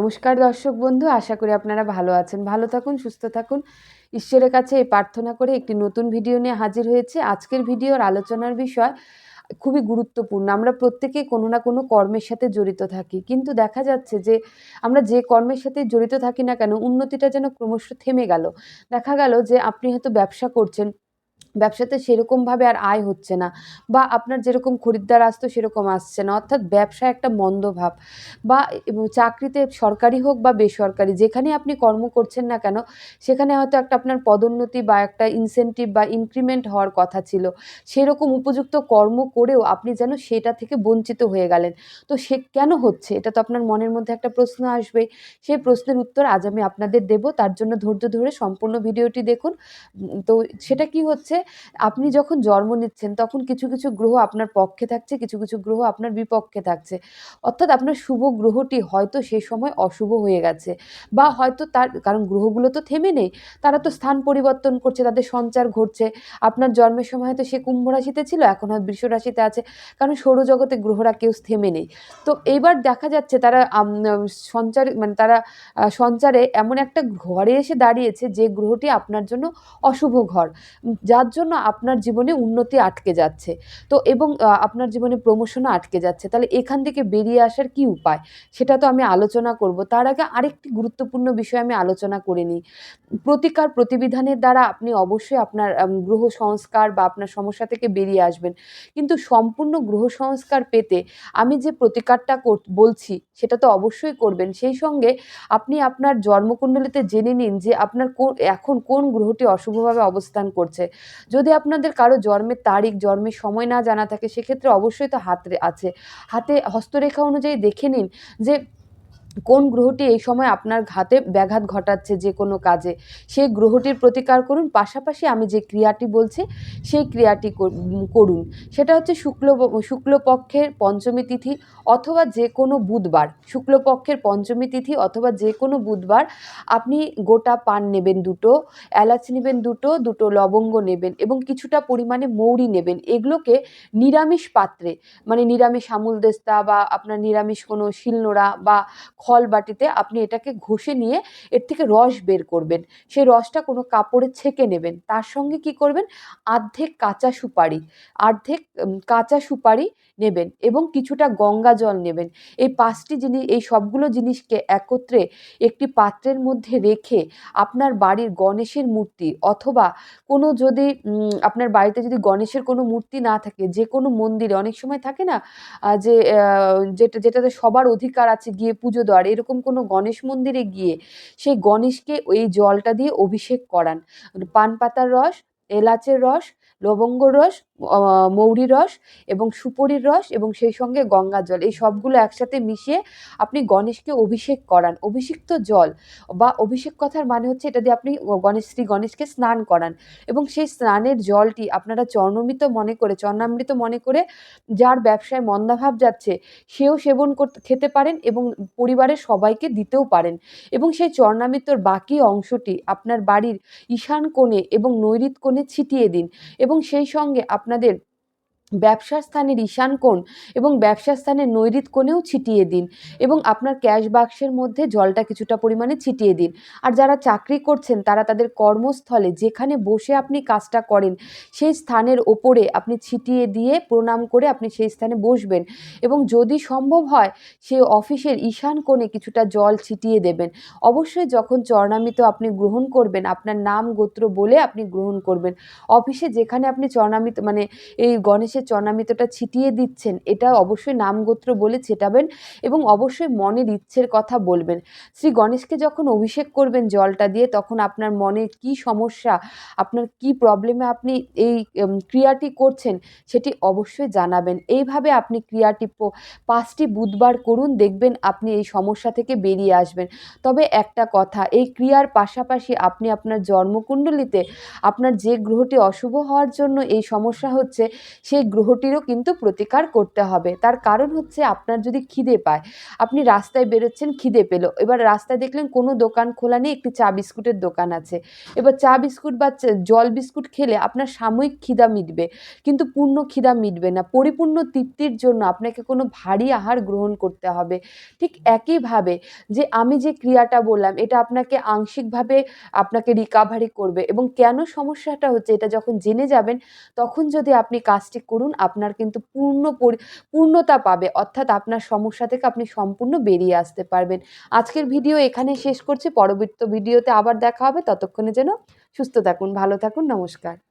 নমস্কার দর্শক বন্ধু, আশা করি আপনারা ভালো আছেন। ভালো থাকুন, সুস্থ থাকুন। ঈশ্বরের কাছে এই প্রার্থনা করে একটি নতুন ভিডিও নিয়ে হাজির হয়েছে। আজকের ভিডিওর আলোচনার বিষয় খুবই গুরুত্বপূর্ণ। আমরা প্রত্যেকেই কোনো না কোনো কর্মের সাথে জড়িত থাকি। কিন্তু দেখা যাচ্ছে যে, আমরা যে কর্মের সাথে জড়িত থাকি না কেন, উন্নতিটা যেন ক্রমশ থেমে গেল। দেখা গেল যে, আপনি হয়তো ব্যবসা করছেন ব্যবসাতে সেরকমভাবে আর আয় হচ্ছে না বা আপনার যেরকম খরিদ্দার আসতো সেরকম আসছে না। অর্থাৎ ব্যবসা একটা মন্দভাব বা চাকরিতে সরকারি হোক বা বেসরকারি যেখানে আপনি কর্ম করছেন না কেন, সেখানে হয়তো একটা আপনার পদোন্নতি বা একটা ইনসেনটিভ বা ইনক্রিমেন্ট হওয়ার কথা ছিল। সেরকম উপযুক্ত কর্ম করেও আপনি যেন সেটা থেকে বঞ্চিত হয়ে গেলেন। তো সে কেন হচ্ছে? এটা তো আপনার মনের মধ্যে একটা প্রশ্ন আসবে সেই প্রশ্নের উত্তর আজ আমি আপনাদের দেব। তার জন্য ধৈর্য ধরে সম্পূর্ণ ভিডিওটি দেখুন। তো সেটা কি হচ্ছে? আপনি যখন জন্ম নিচ্ছেন, তখন কিছু কিছু গ্রহ আপনার পক্ষে থাকছে, কিছু কিছু গ্রহ আপনার বিপক্ষে থাকছে। অর্থাৎ আপনার শুভ গ্রহটি হয়তো সে সময় অশুভ হয়ে গেছে বা হয়তো তার, কারণ গ্রহগুলো তো থেমে নেই। তারা তো স্থান পরিবর্তন করছে, তাদের সঞ্চার ঘটছে। আপনার জন্মের সময় হয়তো সে কুম্ভ রাশিতে ছিল, এখন হয়তো বৃষ রাশিতে আছে। কারণ সৌরজগতে গ্রহরা কেউ থেমে নেই। তো এইবার দেখা যাচ্ছে তারা সঞ্চার মানে তারা সঞ্চারে এমন একটা ঘরে এসে দাঁড়িয়েছে যে গ্রহটি আপনার জন্য অশুভ ঘর। যার জন্য আপনার জীবনে উন্নতি আটকে যাচ্ছে। তো এবং আপনার জীবনে প্রমোশনও আটকে যাচ্ছে। তাহলে এখান থেকে বেরিয়ে আসার কি উপায়? সেটা তো আমি আলোচনা করব। তার আগে আরেকটি গুরুত্বপূর্ণ বিষয় আমি আলোচনা করে নিই। প্রতিকার প্রতিবিধানের দ্বারা আপনি অবশ্যই আপনার গ্রহ সংস্কার বা আপনার সমস্যা থেকে বেরিয়ে আসবেন। কিন্তু সম্পূর্ণ গ্রহ সংস্কার পেতে আমি যে প্রতিকারটা বলছি, সেটা তো অবশ্যই করবেন। সেই সঙ্গে আপনি আপনার জন্মকুণ্ডলিতে জেনে নিন যে আপনার কোন এখন কোন গ্রহটি অশুভভাবে অবস্থান করছে। যদি আপনাদের কারও জন্মের তারিখ, জন্মের সময় না জানা থাকে, সেক্ষেত্রে অবশ্যই তো হাতে আছে। হাতে হস্তরেখা অনুযায়ী দেখে নিন যে কোন গ্রহটি এই সময় আপনার ঘাতে ব্যাঘাত ঘটাচ্ছে যে কোনো কাজে, সেই গ্রহটির প্রতিকার করুন। পাশাপাশি আমি যে ক্রিয়াটি বলছি, সেই ক্রিয়াটি কর- করুন। সেটা হচ্ছে শুক্ল, শুক্লপক্ষের পঞ্চমী তিথি অথবা যে কোনো বুধবার। শুক্লপক্ষের পঞ্চমী তিথি অথবা যে কোনো বুধবার আপনি গোটা পান নেবেন দুটো, এলাচ নেবেন দুটো দুটো লবঙ্গ নেবেন এবং কিছুটা পরিমাণে মৌরি নেবেন। এগুলোকে নিরামিষ পাত্রে মানে নিরামিষ আমুল দেস্তা বা আপনার নিরামিষ কোনো শিলনোড়া বা খল বাটিতে আপনি এটাকে ঘষে নিয়ে এর থেকে রস বের করবেন। সেই রসটা কোনো কাপড়ে ছেঁকে নেবেন। তার সঙ্গে কি করবেন? আর্ধেক কাঁচা সুপারি, আর্ধেক কাঁচা সুপারি নেবেন এবং কিছুটা গঙ্গা জল নেবেন। এই পাঁচটি জিনিস এই সবগুলো জিনিসকে একত্রে একটি পাত্রের মধ্যে রেখে আপনার বাড়ির গণেশের মূর্তি অথবা কোনো যদি আপনার বাড়িতে যদি গণেশের কোনো মূর্তি না থাকে, যে কোনো মন্দিরে অনেক সময় থাকে না যে যেটা, যেটাতে সবার অধিকার আছে গিয়ে পুজো দেওয়ার এরকম কোনো গণেশ মন্দিরে গিয়ে সেই গণেশকে ওই জলটা দিয়ে অভিষেক করান। পান পাতার রস, এলাচের রস লবঙ্গ রস মৌরির রস এবং সুপরির রস এবং সেই সঙ্গে গঙ্গা জল। এই সবগুলো একসাথে মিশিয়ে আপনি গণেশকে অভিষেক করান। অভিষিক্ত জল বা অভিষেক কথার মানে হচ্ছে এটা দিয়ে আপনি গণেশ, শ্রী গণেশকে স্নান করান এবং সেই স্নানের জলটি আপনারা চর্ণমিত মনে করে, চর্ণামৃত মনে করে যার ব্যবসায় মন্দাভাব যাচ্ছে সেও সেবন করতে, খেতে পারেন এবং পরিবারের সবাইকে দিতেও পারেন এবং সেই চর্ণামৃতর বাকি অংশটি আপনার বাড়ির ঈশান কোণে এবং নৈরিত কোণে ছিটিয়ে দিন এবং সেই সঙ্গে আপনাদের ব্যবসার স্থানের ঈশান কোণ এবং ব্যবসার স্থানের নৈরিত কোণেও ছিটিয়ে দিন এবং আপনার ক্যাশ বাক্সের মধ্যে জলটা কিছুটা পরিমাণে ছিটিয়ে দিন। আর যারা চাকরি করছেন, তারা তাদের কর্মস্থলে যেখানে বসে আপনি কাজটা করেন, সেই স্থানের ওপরে আপনি ছিটিয়ে দিয়ে প্রণাম করে আপনি সেই স্থানে বসবেন এবং যদি সম্ভব হয়, সে অফিসের ঈশান কোণে কিছুটা জল ছিটিয়ে দেবেন। অবশ্যই যখন চরণামৃত আপনি গ্রহণ করবেন, আপনার নাম গোত্র বলে আপনি গ্রহণ করবেন। অফিসে যেখানে আপনি চরণামৃত মানে এই গণেশের চরণামৃতটা ছিটিয়ে দিচ্ছেন। এটা অবশ্যই নাম গোত্র বলে ছেটাবেন এবং অবশ্যই মনের ইচ্ছের কথা বলবেন। শ্রী গণেশকে যখন অভিষেক করবেন জলটা দিয়ে, তখন আপনার মনে কি সমস্যা, আপনার কি প্রবলেমে আপনি এই ক্রিয়াটি করছেন সেটি অবশ্যই জানাবেন। এইভাবে আপনি ক্রিয়াটি পাঁচটি বুধবার করুন, দেখবেন আপনি এই সমস্যা থেকে বেরিয়ে আসবেন। তবে একটা কথা, এই ক্রিয়ার পাশাপাশি আপনি আপনার জন্মকুণ্ডলিতে আপনার যে গ্রহটি অশুভ হওয়ার জন্য এই সমস্যা হচ্ছে, সেই গ্রহটিরও কিন্তু প্রতিকার করতে হবে। তার কারণ হচ্ছে আপনার যদি খিদে পায়, আপনি রাস্তায় বেরোচ্ছেন, খিদে পেল। এবার রাস্তায় দেখলেন কোনো দোকান খোলা নেই, একটি চা বিস্কুটের দোকান আছে। এবার চা বিস্কুট বা জল বিস্কুট খেলে আপনার সাময়িক খিদা মিটবে। কিন্তু পূর্ণ খিদা মিটবে না। পরিপূর্ণ তৃপ্তির জন্য আপনাকে কোনো ভারী আহার গ্রহণ করতে হবে। ঠিক একইভাবে যে আমি যে ক্রিয়াটা বললাম, এটা আপনাকে আংশিকভাবে আপনাকে রিকাভারি করবে। এবং কেন সমস্যাটা হচ্ছে, এটা যখন জেনে যাবেন, তখন যদি আপনি কাজটি করুন, আপনার কিন্তু পূর্ণ পরি- পূর্ণতা পাবে। অর্থাৎ আপনার সমস্যা থেকে আপনি সম্পূর্ণ বেরিয়ে আসতে পারবেন। আজকের ভিডিও এখানে শেষ করছি। পরবর্তী ভিডিওতে আবার দেখা হবে। ততক্ষণে যেন সুস্থ থাকুন, ভালো থাকুন। নমস্কার।